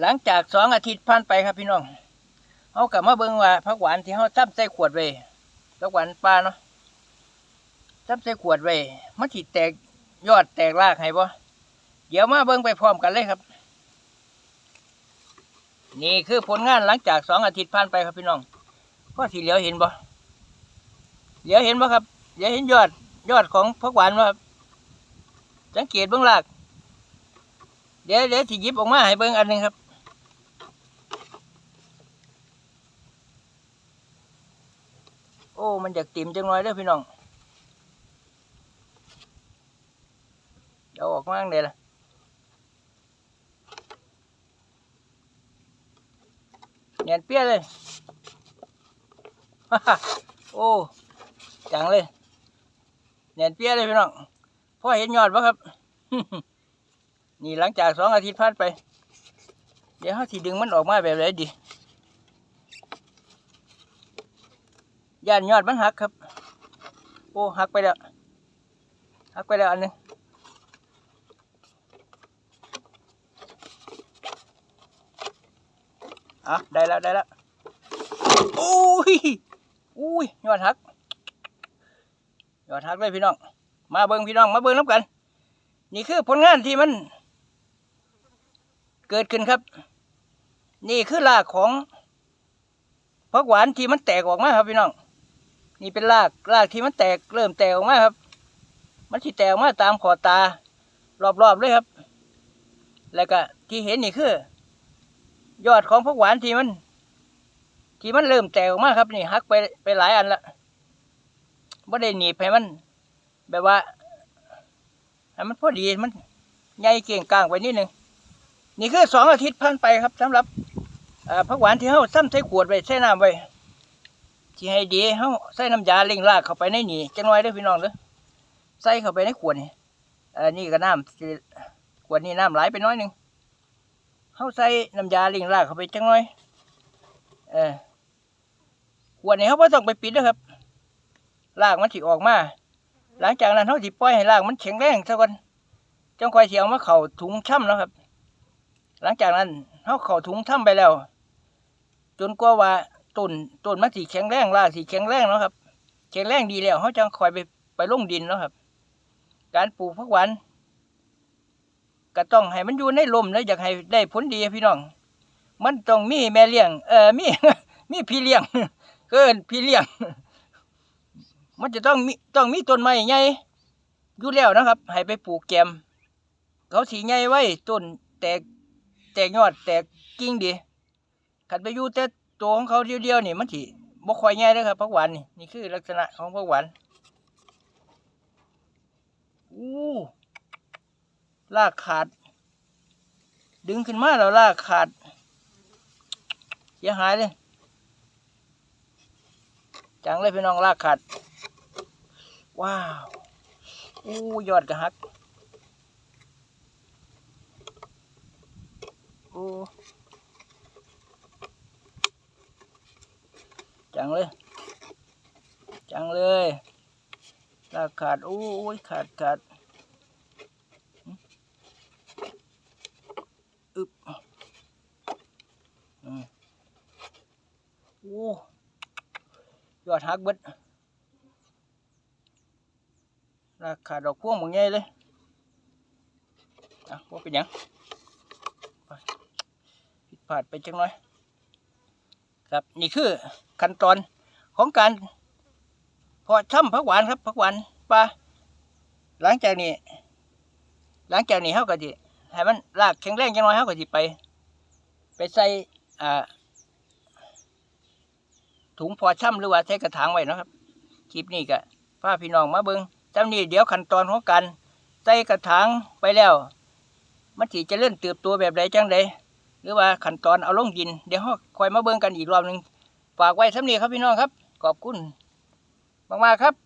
หลังจากสองอาทิตย์ผ่านไปครับพี่น้องเขากลับมาเบิ่งว่าผักหวานที่เขาซับใส่ขวดไว้ผักหวานปลาเนาะซับใส่ขวดไว้มันสิแตกยอดแตกรากให้บ่เดี๋ยวมาเบิ่งไปพร้อมกันเลยครับ นี่คือผลงานหลังจากสองอาทิตย์ผ่านไปครับพี่น้องพ่อสีเหลียวเห็นบ่เหลียวเห็นบ่ครับเหลียวเห็นยอดยอดของผักหวานบ่ครับสังเกตเบื้องรากเดี๋ยวเดี๋ยวสิยิบออกมาให้เบิ่งอันหนึงครับ โอ้ มันอยากติ่มจังเลยเด้อพี่น้องเดี๋ยวออกมาจั่งเดี๋ยล่ะเนียนเปี้ยเลยโอ้จังเลยเนียนเปี้ยเลยพี่น้องพ่อเห็นยอดปะครับ นี่หลังจากสองอาทิตย์ผ่านไป เดี๋ยวเขาสิดึงมันออกมาแบบไหนดี ย่านยอดมันหักครับ โอ้หักไปแล้วหักไปแล้วอันหนึงอะได้แล้วได้แล้วโอ้ยอุ้ยยอดหักยอดหักเลยพี่น้อง มาเบิ้งพี่น้องมาเบิ้งน้ำกัน นี่คือผลงานที่มัน เกิดขึ้นครับ นี่คือรากของผักหวานที่มันแตกออกมาครับพี่น้อง นี่เป็นรากรากที่มันแตกเริ่มแตกออกมาครับ มันที่แตกออกมาตามขอตารอบๆเลยครับ แล้วก็ที่เห็นนี่คือ ยอดของผักหวานที่มัน ที่มันเริ่มแตกออกมาครับ นี่หักไปไปหลายอันละไม่ได้หนีบให้มัน แบบว่าให้มันพอดีมันใหญ่เก่งกลางไปนิดนึงนี่คือสองอาทิตย์ผ่านไปครับสำหรับผักหวานที่เฮาซ้ำใส่ขวดไว้ใส่น้ำไว้ ที่ให้ดีเฮาใส่น้ำยาเล่งรากเข้าไปในนี่จังน้อยเด้อพี่น้องเด้อใส่เข้าไปในขวดนี่อ่อนี่ก็น้ำขวดนี้น้ำไหลไปน้อยหนึ่งเฮาใส่น้ำยาเล่งรากเข้าไปจังน้อย เออขวดนี้เฮาบ่ต้องไปปิดเด้อครับรากมันสิออกมา หลังจากนั้นเฮาสิปล่อยให้รากมันแข็งแรงซะก่อนจังค่อยสิเอามาเข้าถุงช่ำเนาะครับ หลังจากนั้นเขาเข้าถุงถ้ำไปแล้ว จนกว่าว่า ต้นต้นมันสีแข็งแรงราสีแข็งแรงเนาะครับแข็งแรงดีแล้วเขาจะคอยไปไปลงดินเนาะครับ การปลูกผักหวานก็ต้องให้มันอยู่ในลมแล้วอยากให้ได้ผลดีพี่น้อง มันต้องมีแม่เลี้ยง เออมีมีพี่เลี้ยงเกินพี่เลี้ยง มันจะต้องมีต้องมีต้นไม้ใหญ่อยู่แล้วนะครับ ให้ไปปลูกแกม เขาสีใหญ่ไว้ต้นแตกแตกยอดแตกกิ่งดีขันไปอยู่แต่ ตัวของเขาเดียวๆนี่มันสิบ่ค่อยง่ายเลยครับผักหวานนี่นี่คือลักษณะของผักหวานอู้ลากขาด ดึงขึ้นมาแล้วลากขาดเสียหายเลยจังเลยพี่น้องลากขาด ว้าวอู้ยอดกระหักโอ้ งเลย จังเลยลากขาดโอ้ยขาดขาดอึบโอ้ยอดหักเบิดลากขาดดอกพวงบางใหญ่เลย อะว่าเป็นยังผิดพลาดไปจังน้อย ครับ นี่คือขั้นตอนของการเพอช่ำผักหวานครับผักหวานปลาหลังจากนี้ หลังจากนี้เขาก็จะให้มันรากแข็งแรงจังน้อยเขาก็จะไป ไปใส่ถุงพอช่ำหรือว่าใส่กระถางไว้นะครับคลิปนี้ก็พาพี่น้องมาเบิงจำนี้เดี๋ยวขั้นตอนของการใส่กระถางไปแล้ว มันสิจะเลื่อนเติบโตแบบใดจังใด หรือว่าขั้นตอนเอาลงดิน เดี๋ยวคอยมาเบิ่งกันอีกรอบหนึ่งฝากไว้สำเนียครับพี่น้องครับ ขอบคุณมากๆครับ